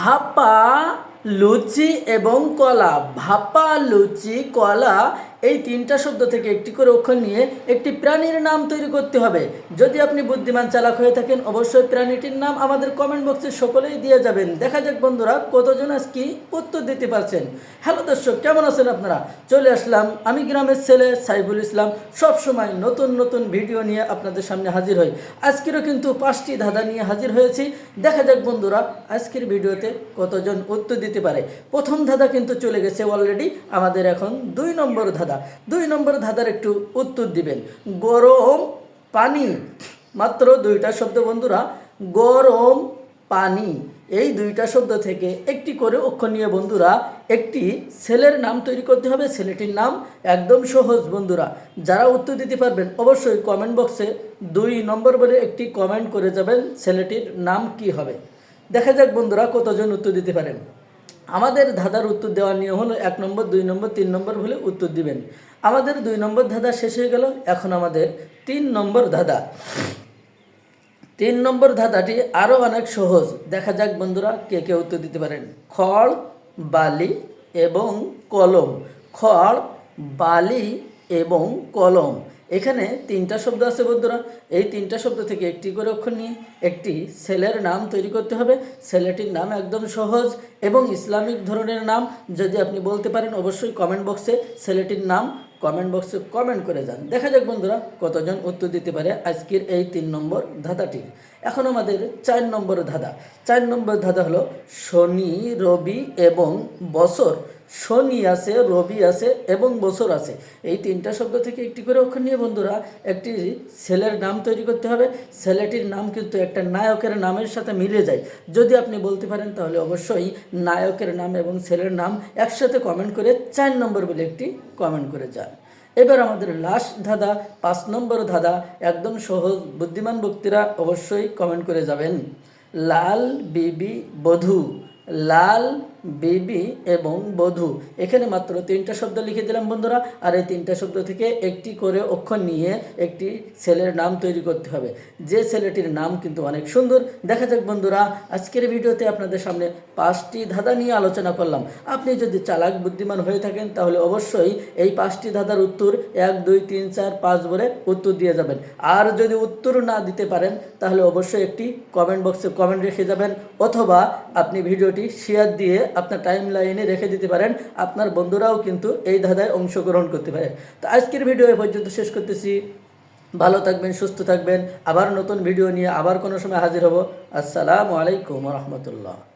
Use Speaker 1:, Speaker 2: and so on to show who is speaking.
Speaker 1: ভাপা লুচি এবং কলা। ভাপা, লুচি, কলা এই তিনটা শব্দ থেকে একটি করে অক্ষর নিয়ে একটি প্রাণীর নাম তৈরি করতে হবে। যদি আপনি বুদ্ধিমান চালাক হয়ে থাকেন, অবশ্যই প্রাণীটির নাম আমাদের কমেন্ট বক্সে সকলেই দিয়ে যাবেন। দেখা যাক বন্ধুরা কতজন আজকে উত্তর দিতে পারছেন। হ্যালো দর্শক, কেমন আছেন আপনারা? চলে আসলাম আমি গ্রামের ছেলে সাইফুল ইসলাম। সব সময় নতুন নতুন ভিডিও নিয়ে আপনাদের সামনে হাজির হই। আজকেরও কিন্তু পাঁচটি ধাঁধা নিয়ে হাজির হয়েছি। দেখা যাক বন্ধুরা আজকের ভিডিওতে কতজন উত্তর দিতে পারে। প্রথম ধাঁধা কিন্তু চলে গেছে অলরেডি আমাদের এখন দুই নম্বর ধাঁধা। দুই নম্বর ধাঁধার একটু উত্তর দিবেন। গরম পানি। মাত্র দুইটা শব্দ বন্ধুরা, গরম পানি। এই দুইটা শব্দ থেকে একটি করে অক্ষর নিয়ে বন্ধুরা, একটি ছেলের নাম তৈরি করতে হবে ছেলেটির নাম একদম সহজ বন্ধুরা। যারা উত্তর দিতে পারবেন, অবশ্যই কমেন্ট বক্সে দুই নম্বর বলে একটি কমেন্ট করে যাবেন ছেলেটির নাম কি হবে। দেখা যাক বন্ধুরা কতজন উত্তর দিতে পারেন। আমাদের ধাঁধার উত্তর দেওয়ার নিয়ম হলো এক নম্বর, দুই নম্বর, তিন নম্বর হলে উত্তর দিবেন। আমাদের দুই নম্বর ধাঁধা শেষ হয়ে গেল, এখন আমাদের তিন নম্বর ধাঁধা। তিন নম্বর ধাঁধাটি আরও অনেক সহজ। দেখা যাক বন্ধুরা কে কে উত্তর দিতে পারেন। খড়, বালি এবং কলম। খড়, বালি এবং কলম। এখানে তিনটা শব্দ আছে বন্ধুরা। এই তিনটা শব্দ থেকে একটি করে অক্ষর নিয়ে একটি ছেলের নাম তৈরি করতে হবে। ছেলেটির নাম একদম সহজ এবং ইসলামিক ধরনের নাম। যদি আপনি বলতে পারেন, অবশ্যই কমেন্ট বক্সে ছেলেটির নাম কমেন্ট বক্সে কমেন্ট করে যান। দেখা যাক বন্ধুরা কতজন উত্তর দিতে পারে আজকের এই তিন নম্বর ধাঁধাটির। এখন আমাদের চার নম্বর ধাঁধা। চার নম্বর ধাঁধা হলো শনি, রবি এবং বছর। শনি আছে, রবি আছে এবং বছর আছে। এই তিনটা শব্দ থেকে একটি করে অক্ষর নিয়ে বন্ধুরা, একটি ছেলের নাম তৈরি করতে হবে। ছেলেটির নাম কিন্তু একটা নায়কের নামের সাথে মিলে যায়। যদি আপনি বলতে পারেন তাহলে অবশ্যই নায়কের নাম এবং ছেলের নাম একসাথে কমেন্ট করে চার নম্বর বলে একটি কমেন্ট করে যান। এবার আমাদের লাস্ট ধাঁধা, পাঁচ নম্বর ধাঁধা, একদম সহজ, বুদ্ধিমান ব্যক্তিরা অবশ্যই কমেন্ট করে যাবেন। লাল বিবি বধূ, লাল বিবি এবং বধূ। এখানে মাত্র তিনটা শব্দ লিখে দিলাম বন্ধুরা। আর এই তিনটা শব্দ থেকে একটি করে অক্ষর নিয়ে একটি ছেলের নাম তৈরি করতে হবে। যে ছেলেটির নাম কিন্তু অনেক সুন্দর। দেখা যাক বন্ধুরা, আজকের ভিডিওতে আপনাদের সামনে পাঁচটি ধাঁধা নিয়ে আলোচনা করলাম। আপনি যদি চালাক, বুদ্ধিমান হয়ে থাকেন, তাহলে অবশ্যই এই পাঁচটি ধাঁধার উত্তর এক, দুই, তিন, চার, পাঁচ বলে উত্তর দিয়ে যাবেন। আর যদি উত্তর না দিতে পারেন, তাহলে অবশ্যই একটি কমেন্ট বক্সে কমেন্ট রেখে যাবেন। অথবা আপনি ভিডিওটি শেয়ার দিয়ে আপনার টাইম লাইনে রেখে দিতে পারেন। আপনার বন্ধুরাও কিন্তু এই ধাঁধায় অংশগ্রহণ করতে পারে। তো আজকের ভিডিও এ পর্যন্ত শেষ করতেছি। ভালো থাকবেন, সুস্থ থাকবেন। আবার নতুন ভিডিও নিয়ে আবার কোনো সময় হাজির হব। আসসালামু আলাইকুম রহমতুল্লাহ।